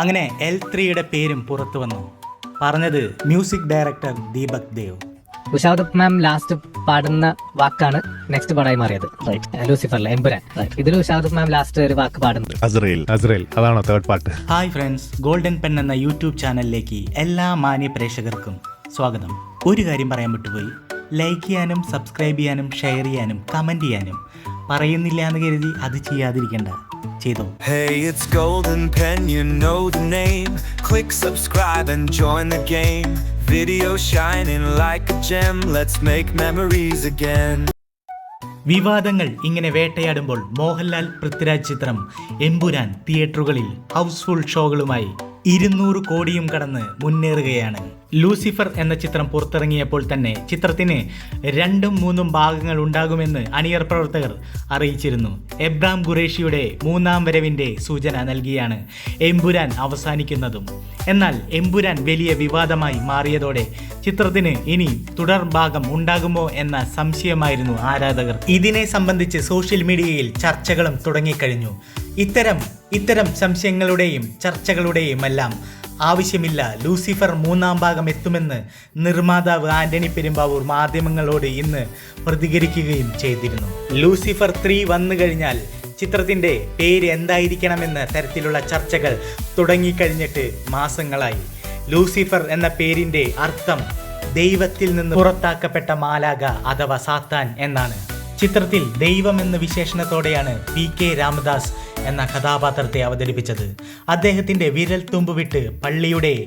അങ്ങനെ എൽ ത്രീയുടെ പേരും പുറത്തു വന്നു. പറഞ്ഞത് music director Deepak Dev. Ushad ma'am last പാടുന്ന വാക്കാണ് നെക്സ്റ്റ് പാടായി മാറിയത്. ലൂസിഫർ എമ്പുരാൻ. ഇതിൽ ഉഷാദ് മാം ലാസ്റ്റ് ഒരു വാക്ക് പാടുന്നത്. അസ്രയേൽ അസ്രയേൽ അതാണോ third part hi friends golden pen എന്ന യൂട്യൂബ് ചാനലിലേക്ക് എല്ലാ മാന്യ പ്രേക്ഷകർക്കും സ്വാഗതം. ഒരു കാര്യം പറയാൻ വിട്ടുപോയി. ലൈക്ക് ചെയ്യാനും സബ്സ്ക്രൈബ് ചെയ്യാനും ഷെയർ ചെയ്യാനും കമന്റ് ചെയ്യാനും പറയുന്നില്ല എന്ന് കരുതി അത് ചെയ്യാതിരിക്കണ്ട. ചെയ്തോ Hey, it's Golden Pen, you know the name. Click subscribe and join the game. Video shining like a gem, let's make memories again. വിവാദങ്ങൾ ഇങ്ങനെ വേട്ടയാടുമ്പോൾ മോഹൻലാൽ പൃഥ്വിരാജ് ചിത്രം എമ്പുരാൻ തിയേറ്ററുകളിൽ ഹൗസ്ഫുൾ ഷോകളുമായി ഇരുന്നൂറ് കോടിയും കടന്ന് മുന്നേറുകയാണ് ലൂസിഫർ എന്ന ചിത്രം പുറത്തിറങ്ങിയപ്പോൾ തന്നെ ചിത്രത്തിന് രണ്ടും മൂന്നും ഭാഗങ്ങൾ ഉണ്ടാകുമെന്ന് അണിയർ പ്രവർത്തകർ അറിയിച്ചിരുന്നു. എബ്രാം ഖുറേഷിയുടെ മൂന്നാം വരവിന്റെ സൂചന നൽകിയാണ് എംപുരാൻ അവസാനിക്കുന്നതും. എന്നാൽ എംപുരാൻ വലിയ വിവാദമായി മാറിയതോടെ ചിത്രത്തിന് ഇനി തുടർ ഭാഗം ഉണ്ടാകുമോ എന്ന സംശയമായിരുന്നു ആരാധകർ. ഇതിനെ സംബന്ധിച്ച് സോഷ്യൽ മീഡിയയിൽ ചർച്ചകളും തുടങ്ങിക്കഴിഞ്ഞു. ഇത്തരം ഇത്തരം സംശയങ്ങളുടെയും ചർച്ചകളുടെയും എല്ലാം ആവശ്യമില്ല. ലൂസിഫർ മൂന്നാം ഭാഗം എത്തുമെന്ന് നിർമ്മാതാവ് ആന്റണി പെരുമ്പാവൂർ മാധ്യമങ്ങളോട് ഇന്ന് പ്രതികരിക്കുകയും ചെയ്തിരുന്നു. ലൂസിഫർ ത്രീ വന്നു കഴിഞ്ഞാൽ ചിത്രത്തിന്റെ പേര് എന്തായിരിക്കണമെന്ന തരത്തിലുള്ള ചർച്ചകൾ തുടങ്ങിക്കഴിഞ്ഞിട്ട് മാസങ്ങളായി. ലൂസിഫർ എന്ന പേരിന്റെ അർത്ഥം ദൈവത്തിൽ നിന്ന് പുറത്താക്കപ്പെട്ട മാലാക അഥവാ സാത്താൻ എന്നാണ്. ചിത്രത്തിൽ ദൈവം എന്ന വിശേഷണത്തോടെയാണ് പി കെ രാമദാസ് എന്ന കഥാപാത്രത്തെ അവതരിപ്പിച്ചത്. അദ്ദേഹത്തിന്റെ വിരൽ തുമ്പ് വിട്ട് പള്ളിയുടെ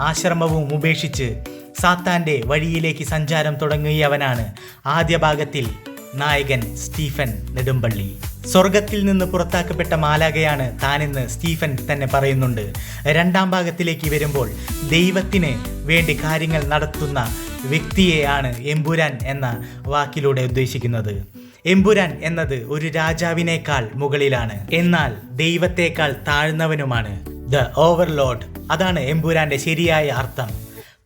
ആശ്രമവും ഉപേക്ഷിച്ച് സാത്താന്റെ വഴിയിലേക്ക് സഞ്ചാരം തുടങ്ങിയവനാണ് ആദ്യ ഭാഗത്തിൽ നായകൻ സ്റ്റീഫൻ നെടുമ്പള്ളി. സ്വർഗത്തിൽ നിന്ന് പുറത്താക്കപ്പെട്ട മാലാകയാണ് താനെന്ന് സ്റ്റീഫൻ തന്നെ പറയുന്നുണ്ട്. രണ്ടാം ഭാഗത്തിലേക്ക് വരുമ്പോൾ ദൈവത്തിന് വേണ്ടി കാര്യങ്ങൾ നടത്തുന്ന വ്യക്തിയെയാണ് എമ്പുരാൻ എന്ന വാക്കിലൂടെ ഉദ്ദേശിക്കുന്നത്. എമ്പുരാൻ എന്നത് ഒരു രാജാവിനേക്കാൾ മുകളിലാണ്. എന്നാൽ ദൈവത്തേക്കാൾ താഴ്ന്നവനുമാണ് ദ ഓവർലോഡ്. അതാണ് എമ്പുരാന്റെ ശരിയായ അർത്ഥം.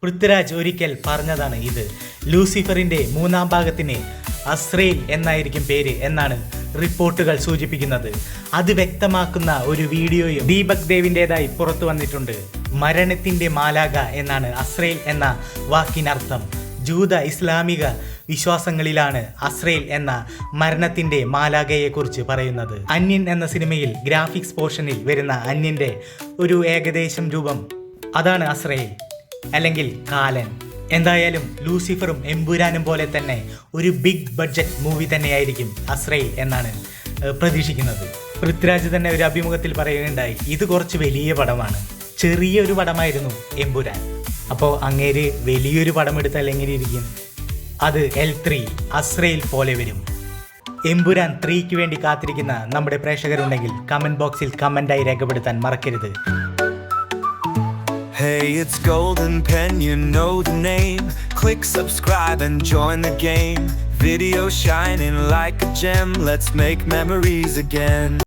പൃഥ്വിരാജ് ഒരിക്കൽ പറഞ്ഞതാണ് ഇത്. ലൂസിഫറിന്റെ മൂന്നാം ഭാഗത്തിന് അസ്രേൽ എന്നായിരിക്കും പേര് എന്നാണ് റിപ്പോർട്ടുകൾ സൂചിപ്പിക്കുന്നത്. അത് വ്യക്തമാക്കുന്ന ഒരു വീഡിയോയും ദീപക് ദേവിന്റെതായി പുറത്തു വന്നിട്ടുണ്ട്. മരണത്തിന്റെ മാലാക എന്നാണ് അസ്രേൽ എന്ന വാക്കിനർത്ഥം. ജൂത ഇസ്ലാമിക വിശ്വാസങ്ങളിലാണ് അസ്രേൽ എന്ന മരണത്തിന്റെ മാലാകയെക്കുറിച്ച് പറയുന്നത്. അന്യൻ എന്ന സിനിമയിൽ ഗ്രാഫിക്സ് പോർഷനിൽ വരുന്ന അന്യന്റെ ഒരു ഏകദേശം രൂപം അതാണ് അസ്രേൽ അല്ലെങ്കിൽ കാലൻ. എന്തായാലും ലൂസിഫറും എമ്പുരാനും പോലെ തന്നെ ഒരു ബിഗ് ബഡ്ജറ്റ് മൂവി തന്നെയായിരിക്കും അസ്രേൽ എന്നാണ് പ്രതീക്ഷിക്കുന്നത്. പൃഥ്വിരാജ് തന്നെ ഒരു അഭിമുഖത്തിൽ പറയുകയുണ്ടായി ഇത് കുറച്ച് വലിയ പടമാണ്. ചെറിയൊരു പടമായിരുന്നു എമ്പുരാൻ അപ്പോൾ അങ്ങേര് വലിയൊരു പടം എടുത്താൽ എങ്ങനെ ഇരിക്കും അത് എൽ ത്രീ അസ്രയിൽ പോലെ വരും എമ്പുരാൻ ത്രീക്ക് വേണ്ടി കാത്തിരിക്കുന്ന നമ്മുടെ പ്രേക്ഷകരുണ്ടെങ്കിൽ കമന്റ് ബോക്സിൽ കമന്റായി രേഖപ്പെടുത്താൻ മറക്കരുത് Hey, it's Golden Pen, you know the name. Click subscribe and join the game. Video shining like a gem, let's make memories again.